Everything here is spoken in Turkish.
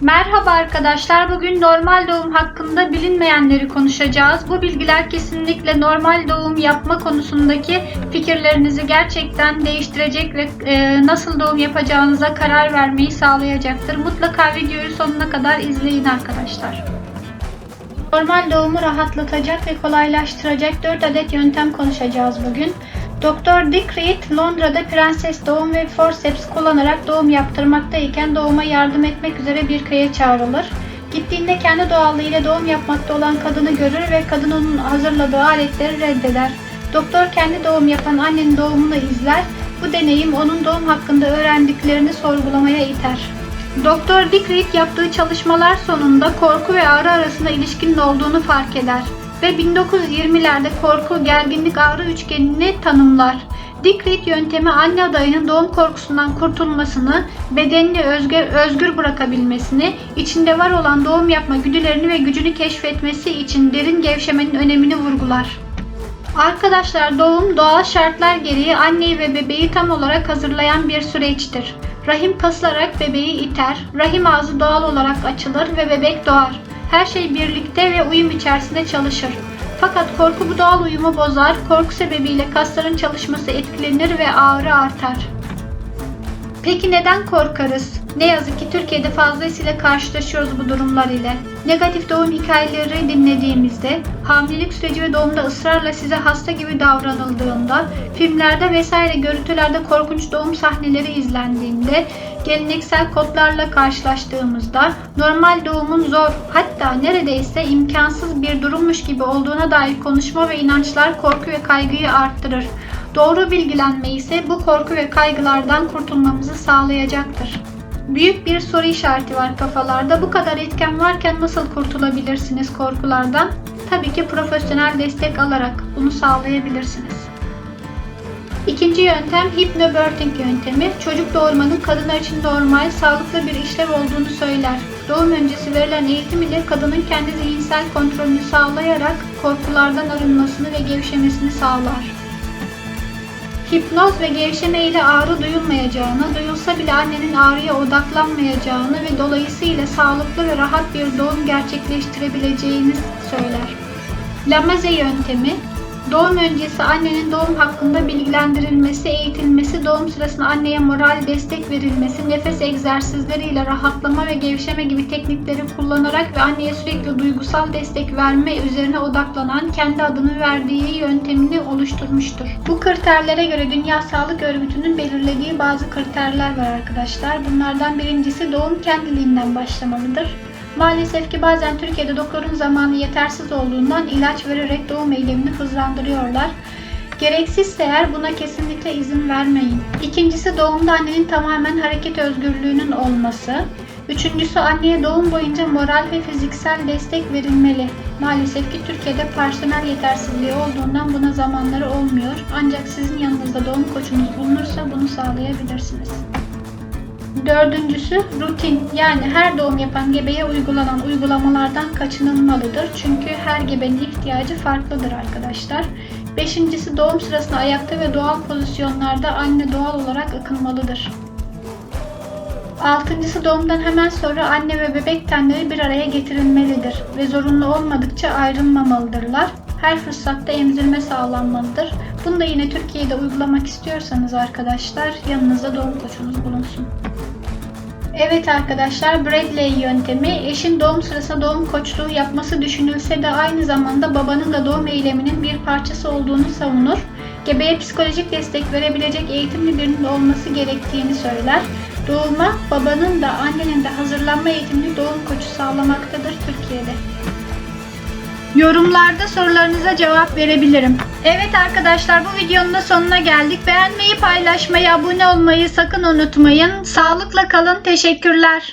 Merhaba arkadaşlar. Bugün normal doğum hakkında bilinmeyenleri konuşacağız. Bu bilgiler kesinlikle normal doğum yapma konusundaki fikirlerinizi gerçekten değiştirecek ve e, nasıl doğum yapacağınıza karar vermeyi sağlayacaktır. Mutlaka videoyu sonuna kadar izleyin arkadaşlar. Normal doğumu rahatlatacak ve kolaylaştıracak 4 adet yöntem konuşacağız bugün. Doktor Dick Reed Londra'da prenses doğum ve forceps kullanarak doğum yaptırmaktayken doğuma yardım etmek üzere bir köye çağrılır. Gittiğinde kendi doğallığıyla doğum yapmakta olan kadını görür ve kadın onun hazırladığı aletleri reddeder. Doktor kendi doğum yapan annenin doğumunu izler. Bu deneyim onun doğum hakkında öğrendiklerini sorgulamaya iter. Doktor Dick Reed yaptığı çalışmalar sonunda korku ve ağrı arasında ilişkinin olduğunu fark eder ve 1920'lerde korku, gerginlik, ağrı üçgenini tanımlar. Dick Reed yöntemi anne adayının doğum korkusundan kurtulmasını, bedenini özgür, özgür bırakabilmesini, içinde var olan doğum yapma güdülerini ve gücünü keşfetmesi için derin gevşemenin önemini vurgular. Arkadaşlar doğum doğal şartlar gereği anneyi ve bebeği tam olarak hazırlayan bir süreçtir. Rahim kasılarak bebeği iter, rahim ağzı doğal olarak açılır ve bebek doğar. Her şey birlikte ve uyum içerisinde çalışır. Fakat korku bu doğal uyumu bozar, korku sebebiyle kasların çalışması etkilenir ve ağrı artar. Peki neden korkarız? Ne yazık ki Türkiye'de fazlasıyla karşılaşıyoruz bu durumlar ile. Negatif doğum hikayeleri dinlediğimizde, hamilelik süreci ve doğumda ısrarla size hasta gibi davranıldığında, filmlerde vesaire görüntülerde korkunç doğum sahneleri izlendiğinde, geleneksel kodlarla karşılaştığımızda, normal doğumun zor, hatta neredeyse imkansız bir durummuş gibi olduğuna dair konuşma ve inançlar korku ve kaygıyı arttırır. Doğru bilgilenme ise bu korku ve kaygılardan kurtulmamızı sağlayacaktır. Büyük bir soru işareti var kafalarda. Bu kadar etken varken nasıl kurtulabilirsiniz korkulardan? Tabii ki profesyonel destek alarak bunu sağlayabilirsiniz. İkinci yöntem hipnobirthing yöntemi. Çocuk doğurmanın kadınlar için normal, sağlıklı bir işlem olduğunu söyler. Doğum öncesi verilen eğitim ile kadının kendi zihinsel kontrolünü sağlayarak korkulardan arınmasını ve gevşemesini sağlar. Hipnoz ve gevşeme ile ağrı duyulmayacağını, duyulsa bile annenin ağrıya odaklanmayacağını ve dolayısıyla sağlıklı ve rahat bir doğum gerçekleştirebileceğini söyler. Lamaze yöntemi, doğum öncesi annenin doğum hakkında bilgilendirilmesi, eğitilmesi, doğum sırasında anneye moral destek verilmesi, nefes egzersizleriyle rahatlama ve gevşeme gibi teknikleri kullanarak ve anneye sürekli duygusal destek verme üzerine odaklanan kendi adını verdiği yöntemini oluşturmuştur. Bu kriterlere göre Dünya Sağlık Örgütü'nün belirlediği bazı kriterler var arkadaşlar. Bunlardan birincisi doğum kendiliğinden başlamalıdır. Maalesef ki bazen Türkiye'de doktorun zamanı yetersiz olduğundan ilaç vererek doğum eylemini hızlandırıyorlar. Gereksizse eğer buna kesinlikle izin vermeyin. İkincisi doğumda annenin tamamen hareket özgürlüğünün olması. Üçüncüsü anneye doğum boyunca moral ve fiziksel destek verilmeli. Maalesef ki Türkiye'de personel yetersizliği olduğundan buna zamanları olmuyor. Ancak sizin yanınızda doğum koçunuz bulunursa bunu sağlayabilirsiniz. Dördüncüsü rutin yani her doğum yapan gebeye uygulanan uygulamalardan kaçınılmalıdır. Çünkü her gebenin ihtiyacı farklıdır arkadaşlar. Beşincisi doğum sırasında ayakta ve doğal pozisyonlarda anne doğal olarak akılmalıdır. Altıncısı doğumdan hemen sonra anne ve bebek tenleri bir araya getirilmelidir ve zorunlu olmadıkça ayrılmamalıdırlar. Her fırsatta emzirme sağlanmalıdır. Bunu da yine Türkiye'de uygulamak istiyorsanız arkadaşlar yanınızda doğum koçunuz bulunsun. Evet arkadaşlar Bradley yöntemi eşin doğum sırasında doğum koçluğu yapması düşünülse de aynı zamanda babanın da doğum eyleminin bir parçası olduğunu savunur. Gebeye psikolojik destek verebilecek eğitimli birinin olması gerektiğini söyler. Doğuma babanın da annenin de hazırlanma eğitimli doğum koçu sağlamaktadır Türkiye'de. Yorumlarda sorularınıza cevap verebilirim. Evet arkadaşlar bu videonun da sonuna geldik. Beğenmeyi, paylaşmayı, abone olmayı sakın unutmayın. Sağlıkla kalın. Teşekkürler.